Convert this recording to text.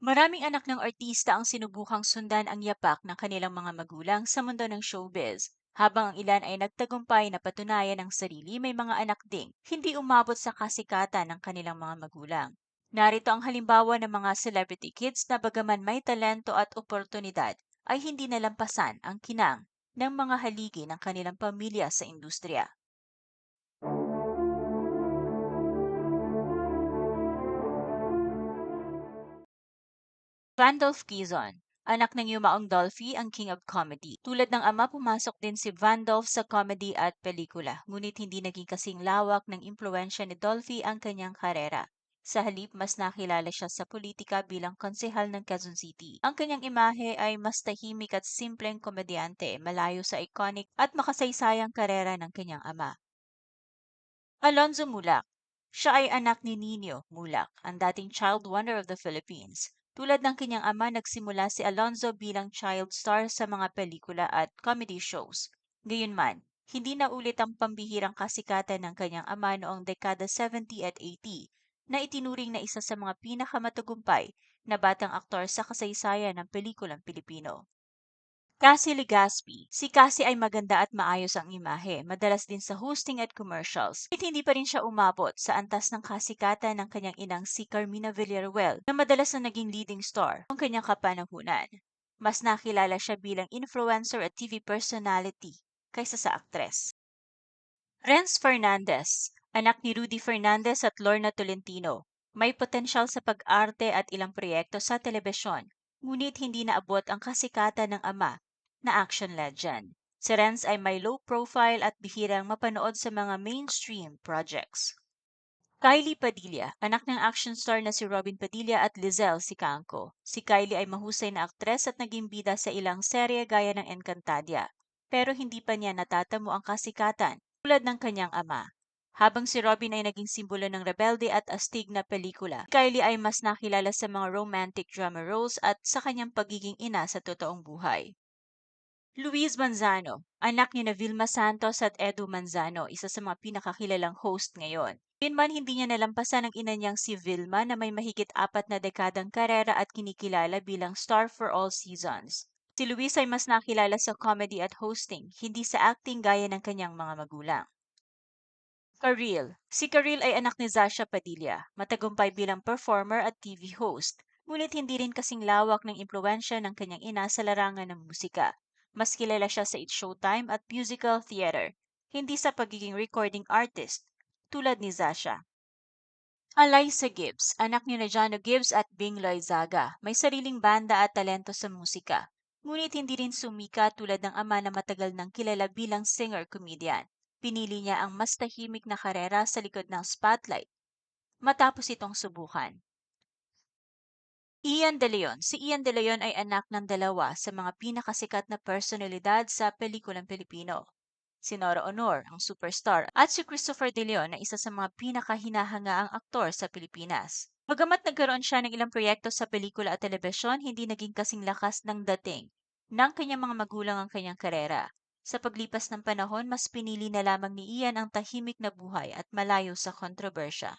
Maraming anak ng artista ang sinubukang sundan ang yapak ng kanilang mga magulang sa mundo ng showbiz. Habang ang ilan ay nagtagumpay na patunayan ang sarili, may mga anak ding hindi umabot sa kasikatan ng kanilang mga magulang. Narito ang halimbawa ng mga celebrity kids na bagaman may talento at oportunidad, ay hindi nalampasan ang kinang ng mga haligi ng kanilang pamilya sa industriya. Vandolph Quezon. Anak ng yumaong Dolphy, ang King of Comedy. Tulad ng ama, pumasok din si Vandolph sa comedy at pelikula, ngunit hindi naging kasing lawak ng impluensya ni Dolphy ang kanyang karera. Sa halip, mas nakilala siya sa politika bilang konsehal ng Quezon City. Ang kanyang imahe ay mas tahimik at simpleng komedyante, malayo sa iconic at makasaysayang karera ng kanyang ama. Alonzo Mulak. Siya ay anak ni Nino Mulak, ang dating child wonder of the Philippines. Tulad ng kanyang ama, nagsimula si Alonzo bilang child star sa mga pelikula at comedy shows. Gayunman, hindi na ulit ang pambihirang kasikatan ng kanyang ama noong dekada 70 at 80 na itinuring na isa sa mga pinakamatagumpay na batang aktor sa kasaysayan ng pelikulang Pilipino. Cassie Legaspi. Si Cassie ay maganda at maayos ang imahe, madalas din sa hosting at commercials. At hindi pa rin siya umabot sa antas ng kasikatan ng kanyang inang si Carmina Villaruel na madalas na naging leading star ng kanyang kapanahunan. Mas nakilala siya bilang influencer at TV personality kaysa sa aktres. Renz Fernandez, anak ni Rudy Fernandez at Lorna Tolentino. May potensyal sa pag-arte at ilang proyekto sa telebisyon, ngunit hindi naabot ang kasikatan ng ama na action legend. Si Renz ay may low profile at bihirang mapanood sa mga mainstream projects. Kylie Padilla, anak ng action star na si Robin Padilla at Lizelle Sicangco. Si Kylie ay mahusay na aktres at naging bida sa ilang serye gaya ng Encantadia, pero hindi pa niya natatamo ang kasikatan tulad ng kanyang ama. Habang si Robin ay naging simbolo ng rebelde at astig na pelikula, Kylie ay mas nakilala sa mga romantic drama roles at sa kanyang pagiging ina sa totoong buhay. Luis Manzano, anak ni na Vilma Santos at Edu Manzano, isa sa mga pinakakilalang host ngayon. man hindi niya nalampasan ang ina niyang si Vilma na may mahigit apat na dekadang karera at kinikilala bilang star for all seasons. Si Luis ay mas nakilala sa comedy at hosting, hindi sa acting gaya ng kanyang mga magulang. Karil. Si Karil ay anak ni Zasha Padilla, matagumpay bilang performer at TV host, ngunit hindi rin kasing lawak ng impluensya ng kanyang ina sa larangan ng musika. Mas kilala siya sa It's Showtime at musical theater, hindi sa pagiging recording artist, tulad ni Zasha. Eliza Gibbs, anak ni Jano Gibbs at Bing Loizaga, may sariling banda at talento sa musika. Ngunit hindi rin sumika tulad ng ama na matagal nang kilala bilang singer-comedian. Pinili niya ang mas tahimik na karera sa likod ng spotlight matapos itong subukan. Ian De Leon. Si Ian De Leon ay anak ng dalawa sa mga pinakasikat na personalidad sa pelikulang Pilipino. Si Nora Honor, ang superstar, at si Christopher De Leon na isa sa mga pinakahinahangaang aktor sa Pilipinas. Bagamat nagkaroon siya ng ilang proyekto sa pelikula at telebisyon, hindi naging kasing lakas ng dating ng kanyang mga magulang ang kanyang karera. Sa paglipas ng panahon, mas pinili na lamang ni Ian ang tahimik na buhay at malayo sa kontrobersya.